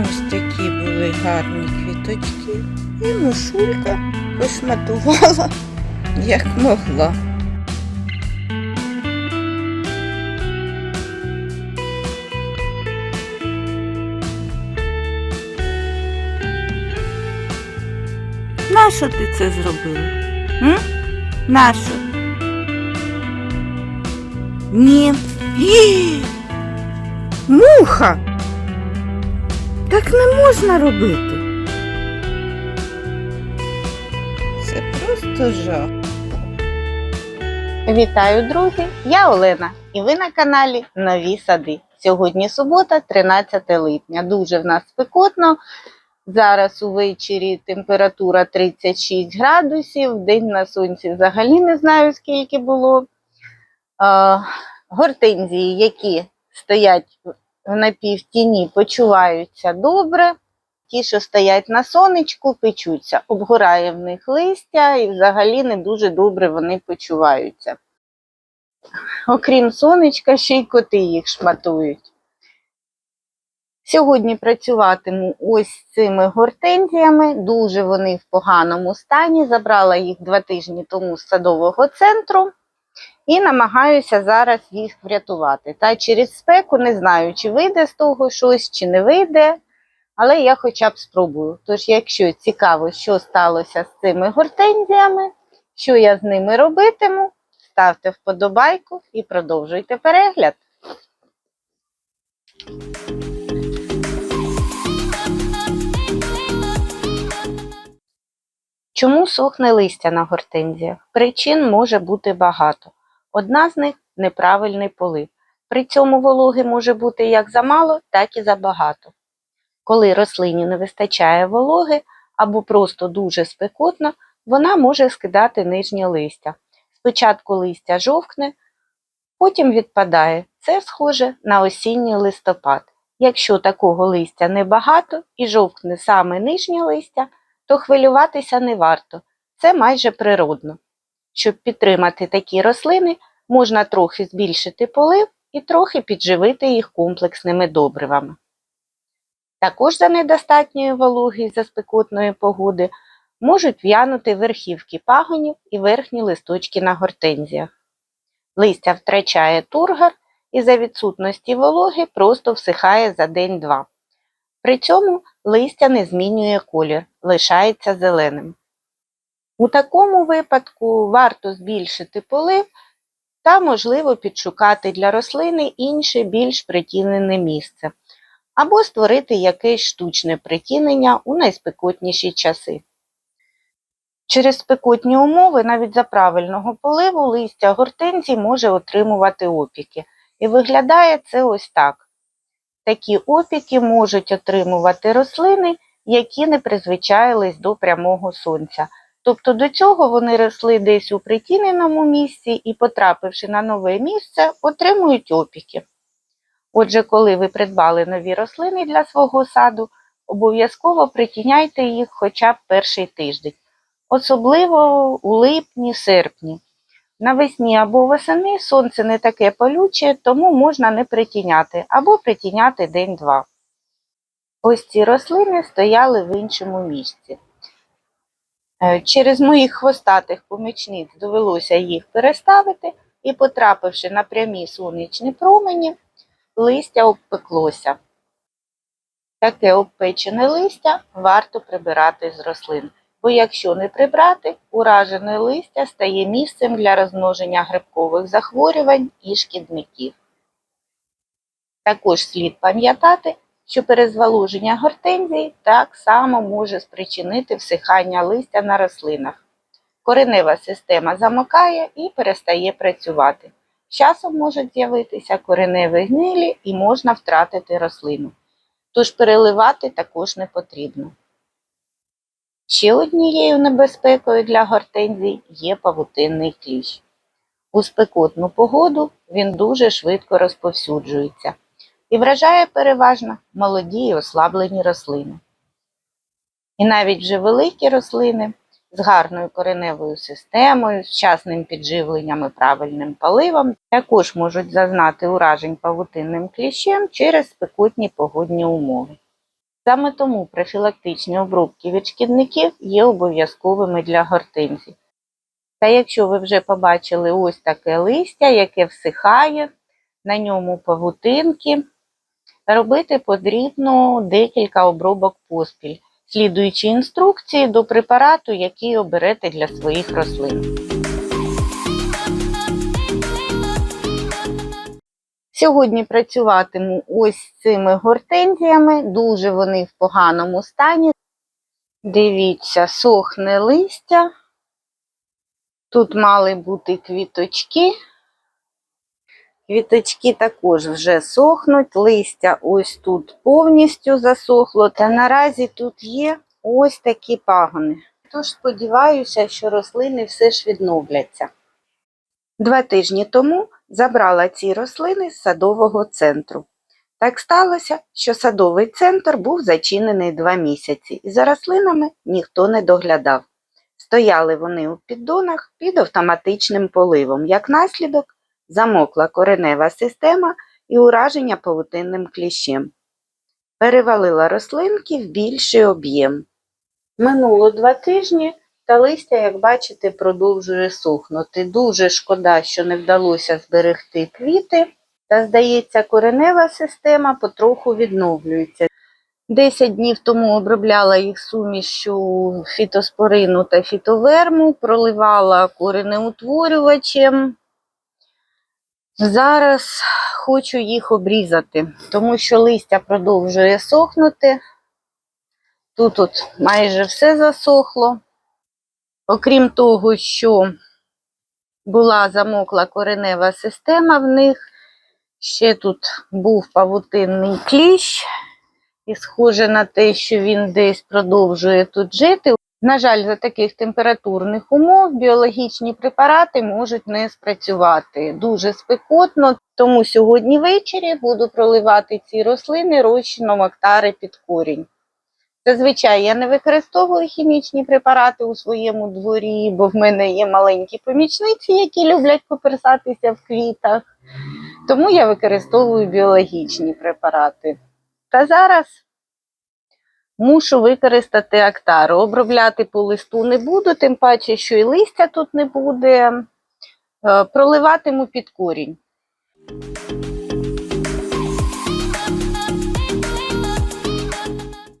Ось такі були гарні квіточки. І мушулька пошматувала, як могла. Нащо ти це зробила? М? Нащо? Ні. Муха! Так не можна робити. Це просто жах. Вітаю, друзі! Я Олена, і ви на каналі Нові Сади. Сьогодні субота, 13 липня. Дуже в нас спекотно. Зараз увечері температура 36 градусів, день на сонці взагалі не знаю, скільки було. Гортензії, які стоять в напівтіні, почуваються добре. Ті, що стоять на сонечку, печуться, обгорає в них листя і взагалі не дуже добре вони почуваються. Окрім сонечка, ще й коти їх шматують. Сьогодні працюватиму ось цими гортензіями. Дуже вони в поганому стані. Забрала їх два тижні тому з садового центру і намагаюся зараз їх врятувати. Та через спеку не знаю, чи вийде з того щось, чи не вийде. Але я хоча б спробую. Тож, якщо цікаво, що сталося з цими гортензіями, що я з ними робитиму, ставте вподобайку і продовжуйте перегляд. Чому сохне листя на гортензіях? Причин може бути багато. Одна з них неправильний полив. При цьому вологи може бути як замало, так і забагато. Коли рослині не вистачає вологи або просто дуже спекотно, вона може скидати нижнє листя. Спочатку листя жовкне, потім відпадає. Це схоже на осінній листопад. Якщо такого листя небагато і жовкне саме нижнє листя, то хвилюватися не варто. Це майже природно. Щоб підтримати такі рослини, можна трохи збільшити полив і трохи підживити їх комплексними добривами. Також за недостатньої вологи за спекотної погоди можуть в'янути верхівки пагонів і верхні листочки на гортензіях. Листя втрачає тургор і за відсутності вологи просто всихає за день-два. При цьому листя не змінює колір, лишається зеленим. У такому випадку варто збільшити полив та, можливо, підшукати для рослини інше більш притінене місце або створити якесь штучне притінення у найспекотніші часи. Через спекотні умови навіть за правильного поливу листя гортензій може отримувати опіки. І виглядає це ось так. Такі опіки можуть отримувати рослини, які не призвичаїлись до прямого сонця. Тобто до цього вони росли десь у притіненому місці і, потрапивши на нове місце, отримують опіки. Отже, коли ви придбали нові рослини для свого саду, обов'язково притіняйте їх хоча б перший тиждень, особливо у липні-серпні. Навесні або восени сонце не таке палюче, тому можна не притіняти або притіняти день-два. Ось ці рослини стояли в іншому місці. Е, Через моїх хвостатих помічниць довелося їх переставити і, потрапивши на прямі сонячні промені, листя обпеклося. Таке обпечене листя варто прибирати з рослин, бо якщо не прибрати, уражене листя стає місцем для розмноження грибкових захворювань і шкідників. Також слід пам'ятати, що перезволоження гортензії так само може спричинити всихання листя на рослинах. Коренева система замокає і перестає працювати. З часом можуть з'явитися кореневі гнилі і можна втратити рослину. Тож переливати також не потрібно. Ще однією небезпекою для гортензій є павутинний кліщ. У спекотну погоду він дуже швидко розповсюджується і вражає переважно молоді і ослаблені рослини. І навіть вже великі рослини з гарною кореневою системою, з вчасним підживленням і правильним поливом також можуть зазнати уражень павутинним кліщем через спекотні погодні умови. Саме тому профілактичні обробки від шкідників є обов'язковими для гортензій. Та якщо ви вже побачили ось таке листя, яке всихає, на ньому павутинки, робити потрібно декілька обробок поспіль, слідуючи інструкції до препарату, який оберете для своїх рослин. Сьогодні працюватиму ось цими гортензіями, дуже вони в поганому стані. Дивіться, сохне листя. Тут мали бути квіточки. Квіточки також вже сохнуть, листя ось тут повністю засохло, та наразі тут є ось такі пагони. Тож сподіваюся, що рослини все ж відновляться. Два тижні тому забрала ці рослини з садового центру. Так сталося, що садовий центр був зачинений два місяці, і за рослинами ніхто не доглядав. Стояли вони у піддонах під автоматичним поливом. Як наслідок, замокла коренева система і ураження павутинним кліщем. Перевалила рослинки в більший об'єм. Минуло два тижні, та листя, як бачите, продовжує сохнути. Дуже шкода, що не вдалося зберегти квіти, та, здається, коренева система потроху відновлюється. Десять днів тому обробляла їх сумішю фітоспорину та фітоверму, проливала коренеутворювачем. Зараз хочу їх обрізати, тому що листя продовжує сохнути. Тут от майже все засохло. Окрім того, що була замокла коренева система в них, ще тут був павутинний кліщ, і схоже на те, що він десь продовжує тут жити. На жаль, за таких температурних умов біологічні препарати можуть не спрацювати. Дуже спекотно, тому сьогодні ввечері буду проливати ці рослини розчином актари під корінь. Зазвичай я не використовую хімічні препарати у своєму дворі, бо в мене є маленькі помічниці, які люблять поперсатися в квітах. Тому я використовую біологічні препарати. Та зараз мушу використати актару. Обробляти по листу не буду, тим паче, що і листя тут не буде. Е, Проливатиму під корінь.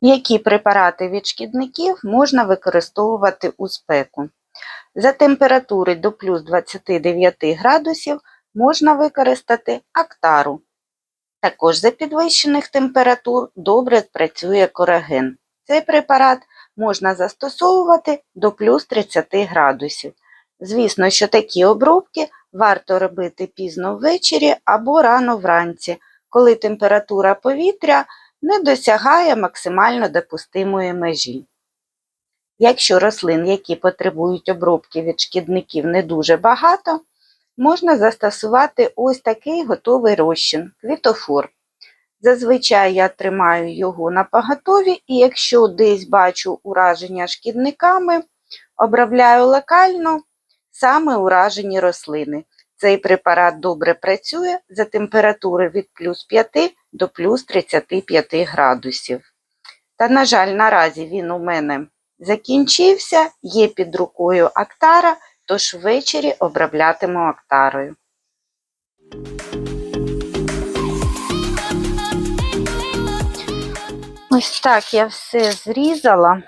Які препарати від шкідників можна використовувати у спеку? За температури до плюс 29 градусів можна використати актару. Також за підвищених температур добре працює кораген. Цей препарат можна застосовувати до плюс 30 градусів. Звісно, що такі обробки варто робити пізно ввечері або рано вранці, коли температура повітря не досягає максимально допустимої межі. Якщо рослин, які потребують обробки від шкідників, не дуже багато, можна застосувати ось такий готовий розчин квітофор. Зазвичай я тримаю його на поготові, і якщо десь бачу ураження шкідниками, обробляю локально саме уражені рослини. Цей препарат добре працює за температури від плюс 5 до плюс 35 градусів. Та, на жаль, наразі він у мене закінчився, є під рукою актара, тож ввечері оброблятиму актарою. Ось так я все зрізала,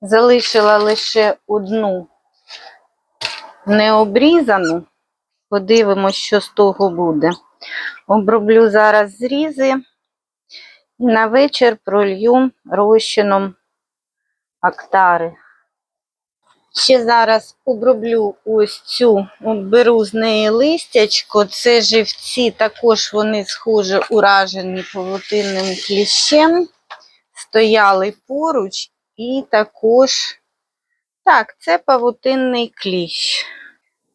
залишила лише одну необрізану. Подивимось, що з того буде. Оброблю зараз зрізи і на вечір пролью розчином актари. Ще зараз оброблю ось цю, беру з неї листячко. Це живці, також вони схоже уражені павутинним кліщем. Стояли поруч і також, так, це павутинний кліщ.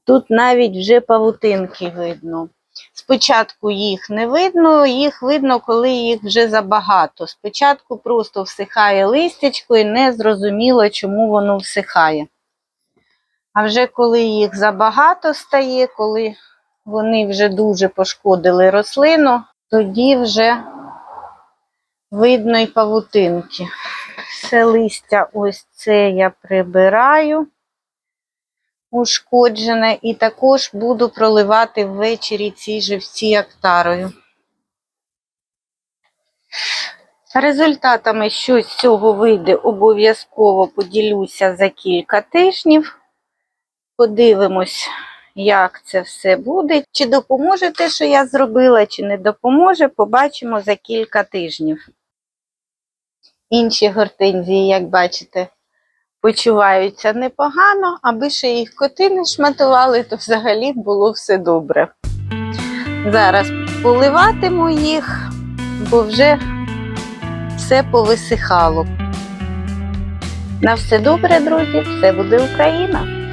Тут навіть вже павутинки видно. Спочатку їх не видно, їх видно, коли їх вже забагато. Спочатку просто всихає листячко і не зрозуміло, чому воно всихає. А вже коли їх забагато стає, коли вони вже дуже пошкодили рослину, тоді вже видно й павутинки. Все листя ось це я прибираю ушкоджене і також буду проливати ввечері ці живці актарою. Результатами, що з цього вийде, обов'язково поділюся за кілька тижнів. Подивимось, як це все буде. Чи допоможе те, що я зробила, чи не допоможе, побачимо за кілька тижнів. Інші гортензії, як бачите, почуваються непогано, аби ще їх коти не шматували, то взагалі було все добре. Зараз поливатиму їх, бо вже все повисихало. На все добре, друзі, все буде Україна!